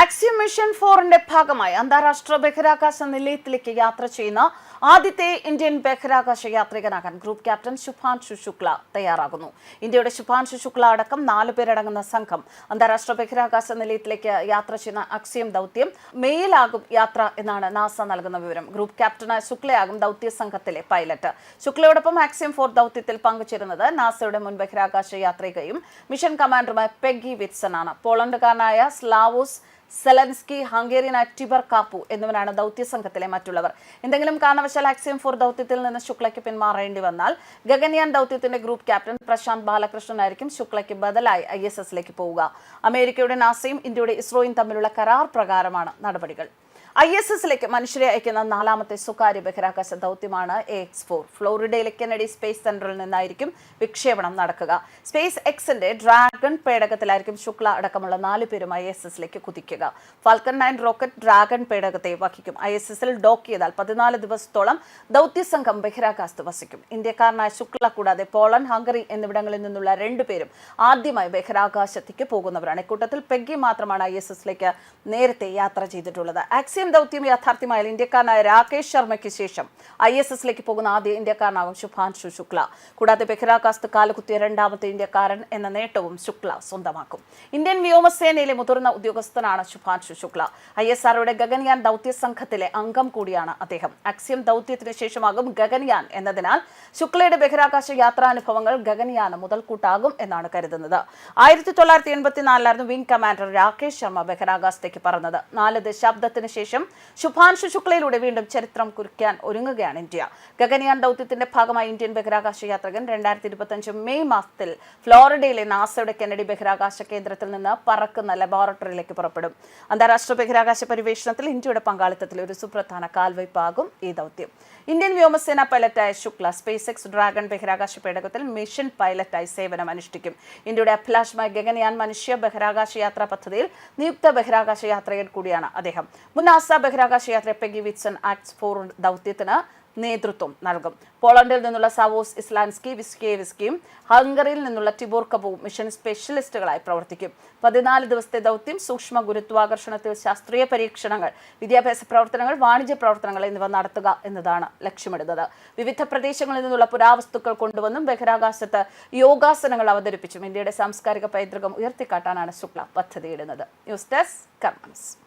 Axiom mission ഫോറിന്റെ ഭാഗമായി അന്താരാഷ്ട്ര ബഹിരാകാശ നിലയത്തിലേക്ക് യാത്ര ചെയ്യുന്ന ആദ്യത്തെ ഇന്ത്യൻ ബഹിരാകാശ യാത്രികനാകാൻ ഗ്രൂപ്പ് ക്യാപ്റ്റൻ ശുഭാൻഷു ശുക്ല തയ്യാറാകുന്നു. ഇന്ത്യയുടെ ശുഭാൻഷു ശുക്ല അടക്കം നാല് പേരടങ്ങുന്ന സംഘം അന്താരാഷ്ട്ര ബഹിരാകാശ നിലയത്തിലേക്ക് യാത്ര ചെയ്യുന്ന അക്സിയം ദൗത്യം മേയിലാകും യാത്ര എന്നാണ് നാസ നൽകുന്ന വിവരം. ഗ്രൂപ്പ് ക്യാപ്റ്റനായ ശുക്ലയാകും ദൗത്യ സംഘത്തിലെ പൈലറ്റ്. ശുക്ലയോടൊപ്പം ആക്സിയം ഫോർ ദൗത്യത്തിൽ പങ്കുചേരുന്നത് നാസയുടെ മുൻ ബഹിരാകാശ യാത്രികയും മിഷൻ കമാൻഡറുമായ പെഗ്ഗി വിറ്റ്സൺ ആണ്. പോളണ്ടുകാരനായ Slawosz Zelensky Hungarian Tibor Kapu എന്നിവരാണ് ദൗത്യ സംഘത്തിലെ മറ്റുള്ളവർ. എന്തെങ്കിലും കാരണവശാൽ ആക്സിയം ഫോർ ദൗത്യത്തിൽ നിന്ന് ശുക്ലയ്ക്ക് പിന്മാറേണ്ടി വന്നാൽ ഗഗൻയാൻ ദൗത്യത്തിന്റെ ഗ്രൂപ്പ് ക്യാപ്റ്റൻ പ്രശാന്ത് ബാലകൃഷ്ണൻ ആയിരിക്കും ശുക്ലയ്ക്ക് ബദലായി ഐ എസ് എസിലേക്ക് പോവുക. അമേരിക്കയുടെ നാസയും ഇന്ത്യയുടെ ഇസ്രോയും തമ്മിലുള്ള കരാർ പ്രകാരമാണ് നടപടികൾ. ഐ എസ് എസിലേക്ക് മനുഷ്യരെ അയക്കുന്ന നാലാമത്തെ സ്വകാര്യ ബഹിരാകാശ ദൗത്യമാണ് എ എക്സ് ഫോർ. ഫ്ലോറിഡയിലെ കെനഡി സ്പേസ് സെന്ററിൽ നിന്നായിരിക്കും വിക്ഷേപണം നടക്കുക. സ്പേസ് എക്സിന്റെ ഡ്രാഗൺ പേടകത്തിലായിരിക്കും ശുക്ല അടക്കമുള്ള നാല് പേരും ഐ എസ് എസിലേക്ക് കുതിക്കുക. ഫാൽക്കൺ നയൻ റോക്കറ്റ് ഡ്രാഗൺ പേടകത്തെ വഹിക്കും. ഐ എസ് എസിൽ ഡോക്ക് ചെയ്താൽ പതിനാല് ദിവസത്തോളം ദൗത്യ സംഘം ബഹിരാകാശത്ത് വസിക്കും. ഇന്ത്യക്കാരനായ ശുക്ല കൂടാതെ പോളണ്ട് ഹംഗറി എന്നിവിടങ്ങളിൽ നിന്നുള്ള രണ്ടുപേരും ആദ്യമായി ബഹിരാകാശത്തേക്ക് പോകുന്നവരാണ്. ഇക്കൂട്ടത്തിൽ പെഗ്ഗി മാത്രമാണ് ഐ എസ് എസിലേക്ക് നേരത്തെ യാത്ര ചെയ്തിട്ടുള്ളത്. ആക്സിയം ദൗത്യം യാഥാർത്ഥ്യമായാൽ ഇന്ത്യക്കാരനായ രാകേഷ് ശർമ്മയ്ക്ക് ശേഷം ഐ എസ് എസിലേക്ക് പോകുന്ന ആദ്യ ഇന്ത്യക്കാരനാവും ശുഭാൻഷു ശുക്ല. കൂടാതെ ബഹിരാകാശത്ത് കാലുകുത്തിയ രണ്ടാമത്തെ ഇന്ത്യക്കാരൻ എന്ന നേട്ടവും ശുക്ല സ്വന്തമാക്കും. ഇന്ത്യൻ വ്യോമസേനയിലെ മുതിർന്ന ഉദ്യോഗസ്ഥനാണ് ശുഭാൻഷു ശുക്ല. ഐ എസ് ആർഒയുടെ ഗഗൻയാൻ ദൗത്യ സംഘത്തിലെ അംഗം കൂടിയാണ് അദ്ദേഹം. അക്സിയം ദൗത്യത്തിന് ശേഷമാകും ഗഗൻയാൻ എന്നതിനാൽ ശുക്ലയുടെ ബഹിരാകാശ യാത്രാനുഭവങ്ങൾ ഗഗൻയാന് മുതൽക്കൂട്ടാകും എന്നാണ് കരുതുന്നത്. ആയിരത്തി തൊള്ളായിരത്തി എൺപത്തിനാലിലായിരുന്നു വിംഗ് കമാൻഡർ രാകേഷ് ശർമ്മ ബഹിരാകാശത്തേക്ക് പറഞ്ഞത് നാല് ദശാബ്ദത്തിന് ശേഷം ശുഭാൻഷു ശുക്ലയിലൂടെ വീണ്ടും ചരിത്രം കുറിക്കാൻ ഒരുങ്ങുകയാണ് ഇന്ത്യ. ഗഗനിയാൻ ദൗത്യത്തിന്റെ ഭാഗമായി ഇന്ത്യൻ ബഹിരാകാശ യാത്രികൻ രണ്ടായിരത്തി ഇരുപത്തഞ്ച് മെയ് മാസത്തിൽ ഫ്ലോറിഡയിലെ നാസയുടെ കെനഡി ബഹിരാകാശ കേന്ദ്രത്തിൽ നിന്ന് പറക്കുന്ന ലബോറട്ടറിയിലേക്ക് പുറപ്പെടും. അന്താരാഷ്ട്ര ബഹിരാകാശ പരിവേഷണത്തിൽ ഇന്ത്യയുടെ പങ്കാളിത്തത്തിൽ ഒരു സുപ്രധാന കാൽവയ്പാകും ഈ ദൗത്യം. ഇന്ത്യൻ വ്യോമസേന പൈലറ്റായ ശുക്ല സ്പേസ് എക്സ് ഡ്രാഗൺ ബഹിരാകാശ പേടകത്തിൽ മിഷൻ പൈലറ്റായി സേവനം അനുഷ്ഠിക്കും. ഇന്ത്യയുടെ അഭിലാഷമായ ഗഗനയാൻ മനുഷ്യ ബഹിരാകാശ യാത്രാ പദ്ധതിയിൽ നിയുക്ത ബഹിരാകാശ യാത്രികൻ കൂടിയാണ് അദ്ദേഹം. മുൻ നാസ ബഹിരാകാശ യാത്ര പെഗി വിറ്റ്സൺ ആക്ട് ഫോർ ദൗത്യത്തിന് നേതൃത്വം നൽകും. പോളണ്ടിൽ നിന്നുള്ള സവോസ് ഇസ്ലാൻസ്കി വിസ്കിയേവിസ്കിയും ഹംഗറിയിൽ നിന്നുള്ള ടിബോർ കബുവും മിഷൻ സ്പെഷ്യലിസ്റ്റുകളായി പ്രവർത്തിക്കും. പതിനാല് ദിവസത്തെ ദൗത്യം സൂക്ഷ്മ ഗുരുത്വാകർഷണത്തിൽ ശാസ്ത്രീയ പരീക്ഷണങ്ങൾ വിദ്യാഭ്യാസ പ്രവർത്തനങ്ങൾ വാണിജ്യ പ്രവർത്തനങ്ങൾ എന്നിവ നടത്തുക എന്നതാണ് ലക്ഷ്യമിടുന്നത്. വിവിധ പ്രദേശങ്ങളിൽ നിന്നുള്ള പുരാവസ്തുക്കൾ കൊണ്ടുവന്നും ബഹിരാകാശത്ത് യോഗാസനങ്ങൾ അവതരിപ്പിച്ചും ഇന്ത്യയുടെ സാംസ്കാരിക പൈതൃകം ഉയർത്തിക്കാട്ടാനാണ് ശുക്ല പദ്ധതിയിടുന്നത്. News desk കർമ്മൻസ്